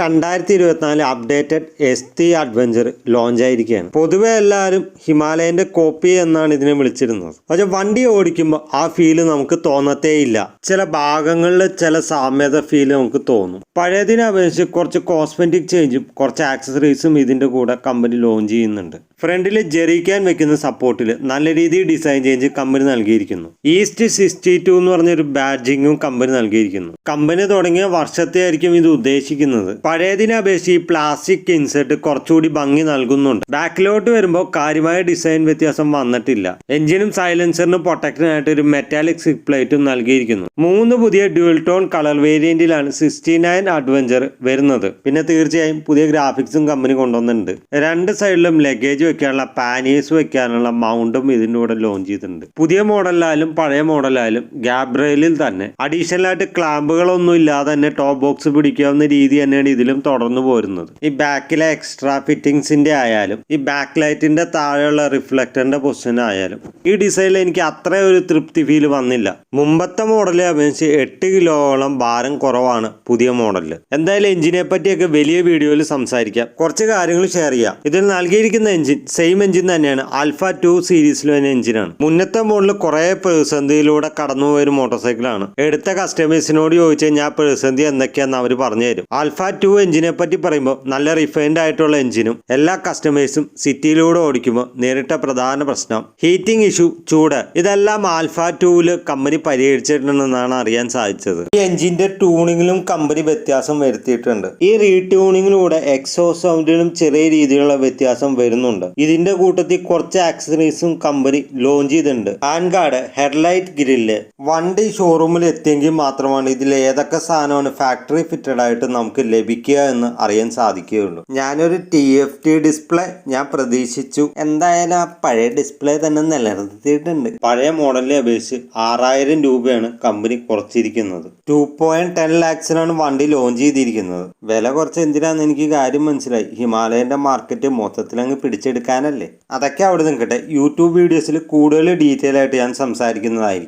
രണ്ടായിരത്തി ഇരുപത്തിനാല് updated S T adventure launch ആയിരിക്കുകയാണ്. പൊതുവെ എല്ലാവരും ഹിമാലയന്റെ കോപ്പി എന്നാണ് ഇതിനെ വിളിച്ചിരുന്നത്. പക്ഷെ വണ്ടി ഓടിക്കുമ്പോൾ ആ ഫീൽ നമുക്ക് തോന്നത്തേ ഇല്ല ചില ഭാഗങ്ങളിൽ ചില സാമ്യത ഫീൽ നമുക്ക് തോന്നും. പഴയതിനെ അപേക്ഷിച്ച് കുറച്ച് കോസ്മെറ്റിക് ചേഞ്ചും കുറച്ച് ആക്സസറീസും ഇതിന്റെ കൂടെ കമ്പനി ലോഞ്ച് ചെയ്യുന്നുണ്ട്. ഫ്രണ്ടിൽ ജെറിക്കാൻ വെക്കുന്ന സപ്പോർട്ടിൽ നല്ല രീതിയിൽ ഡിസൈൻ ചേഞ്ച് കമ്പനി നൽകിയിരിക്കുന്നു. ഈസ്റ്റ് സിക്സ്റ്റി ടു എന്ന് പറഞ്ഞൊരു ബാഡ്ജിങ്ങും കമ്പനി നൽകിയിരിക്കുന്നു. കമ്പനി തുടങ്ങിയ വർഷത്തെ ആയിരിക്കും ഇത് ഉദ്ദേശിക്കുന്നത്. പഴയതിനെ അപേക്ഷിച്ച് ഈ പ്ലാസ്റ്റിക് ഇൻസെർട്ട് കുറച്ചുകൂടി ഭംഗി നൽകുന്നുണ്ട്. ബാക്കിലോട്ട് വരുമ്പോൾ കാര്യമായ ഡിസൈൻ വ്യത്യാസം വന്നിട്ടില്ല. എഞ്ചിനും സൈലൻസറിനും പ്രൊട്ടക്റ്റിനായിട്ട് ഒരു മെറ്റാലിക് സിക് പ്ലേറ്റും നൽകിയിരിക്കുന്നു. മൂന്ന് പുതിയ ഡ്യുവൽ ടോൺ കളർ വേരിയന്റിലാണ് സിക്സ്റ്റി നയൻ അഡ്വഞ്ചർ വരുന്നത്. പിന്നെ തീർച്ചയായും പുതിയ ഗ്രാഫിക്സും കമ്പനി കൊണ്ടുവന്നിട്ടുണ്ട്. രണ്ട് സൈഡിലും ലഗേജ് വെക്കാനുള്ള പാനീസ് വെക്കാനുള്ള മൗണ്ടും ഇതിന്റെ കൂടെ ലോഞ്ച് ചെയ്തിട്ടുണ്ട്. പുതിയ മോഡലായാലും പഴയ മോഡലായാലും ഗാബ്രയിലിൽ തന്നെ. അഡീഷണൽ ആയിട്ട് ക്ലാമ്പുകളൊന്നും ഇല്ലാതെ തന്നെ ടോപ്പ് ബോക്സ് പിടിക്കാവുന്ന രീതി തന്നെയാണ് ഇതിലും തുടർന്നു പോരുന്നത്. ഈ ബാക്കിലെ എക്സ്ട്രാ ഫിറ്റിംഗ്സിന്റെ ആയാലും ഈ ബാക്ക് ലൈറ്റിന്റെ താഴെയുള്ള റിഫ്ലക്ടറിന്റെ പൊസിഷൻ ആയാലും ഈ ഡിസൈനിൽ എനിക്ക് അത്ര ഒരു തൃപ്തി ഫീൽ വന്നില്ല. മുമ്പത്തെ മോഡലിൽ അപേക്ഷിച്ച് എട്ട് കിലോളം ഭാരം കുറവാണ് പുതിയ മോഡലിൽ എന്തായാലും എഞ്ചിനെ പറ്റിയൊക്കെ വലിയ വീഡിയോയിൽ സംസാരിക്കാം. കുറച്ച് കാര്യങ്ങൾ ഷെയർ ചെയ്യാം. ഇതിൽ നൽകിയിരിക്കുന്ന എഞ്ചിൻ സെയിം എഞ്ചിൻ തന്നെയാണ്. ആൽഫ ടു സീരീസിലെ എഞ്ചിനാണ് മുന്നത്തെ മോഡലിൽ കുറെ പ്രതിസന്ധിയിലൂടെ കടന്നുപോയ ഒരു മോട്ടോർ സൈക്കിളാണ് എടുത്ത കസ്റ്റമേഴ്സിനോട് ചോദിച്ചു ഞാൻ പ്രതിസന്ധി എന്തൊക്കെയാന്ന് അവർ പറഞ്ഞു തരും ആൽഫ ടു എഞ്ചിനെ പറ്റി പറയുമ്പോൾ നല്ല റിഫൈൻഡ് ആയിട്ടുള്ള എഞ്ചിനും എല്ലാ കസ്റ്റമേഴ്സും സിറ്റിയിലൂടെ ഓടിക്കുമ്പോൾ നേരിട്ട പ്രധാന പ്രശ്നം ഹീറ്റിംഗ് ഇഷ്യൂ ചൂട്. ഇതെല്ലാം ആൽഫ ടൂവിൽ കമ്പനി പരിഹരിച്ചിട്ടുണ്ടെന്നാണ് അറിയാൻ സാധിച്ചത്. ഈ എഞ്ചിന്റെ ട്യൂണിങ്ങിലും കമ്പനി വ്യത്യാസം വരുത്തിയിട്ടുണ്ട്. ഈ റീട്യൂണിങ്ങിലൂടെ എക്സോ സൗണ്ടിലും ചെറിയ രീതിയിലുള്ള വ്യത്യാസം വരുന്നുണ്ട്. ഇതിന്റെ കൂട്ടത്തിൽ കുറച്ച് ആക്സസറീസും കമ്പനി ലോഞ്ച് ചെയ്തിട്ടുണ്ട്. ആൻഗാർഡ് ഗാർഡ് ഹെഡ്ലൈറ്റ് ഗ്രില്ല് വണ്ടി ഷോറൂമിൽ എത്തിയെങ്കിൽ മാത്രമാണ് ഇതിൽ ഏതൊക്കെ സാധനമാണ് ഫാക്ടറി ഫിറ്റഡ് ആയിട്ട് നമുക്ക് ലഭിക്കുക എന്ന് അറിയാൻ സാധിക്കുകയുള്ളൂ. ഞാനൊരു ടി എഫ് ടി ഡിസ്പ്ലേ ഞാൻ പ്രതീക്ഷിച്ചു. എന്തായാലും ആ പഴയ ഡിസ്പ്ലേ തന്നെ നിലനിർത്തിയിട്ടുണ്ട്. പഴയ മോഡലിനെ അപേക്ഷിച്ച് ആറായിരം രൂപയാണ് കമ്പനി കുറച്ചിരിക്കുന്നത്. ടു പോയിന്റ് ടെൻ ലാക്സിനാണ് വണ്ടി ലോഞ്ച് ചെയ്തിരിക്കുന്നത്. വില കുറച്ച് എന്തിനാന്ന് എനിക്ക് കാര്യം മനസ്സിലായി. ഹിമാലയന്റെ മാർക്കറ്റ് മൊത്തത്തിൽ അങ്ങ് പിടിച്ചെടുക്കാനല്ലേ? അതൊക്കെ അവിടെ നിൽക്കട്ടെ യൂട്യൂബ് വീഡിയോസിൽ കൂടുതൽ ഡീറ്റെയിൽ ആയിട്ട് ഞാൻ സംസാരിക്കുന്നതായിരിക്കും.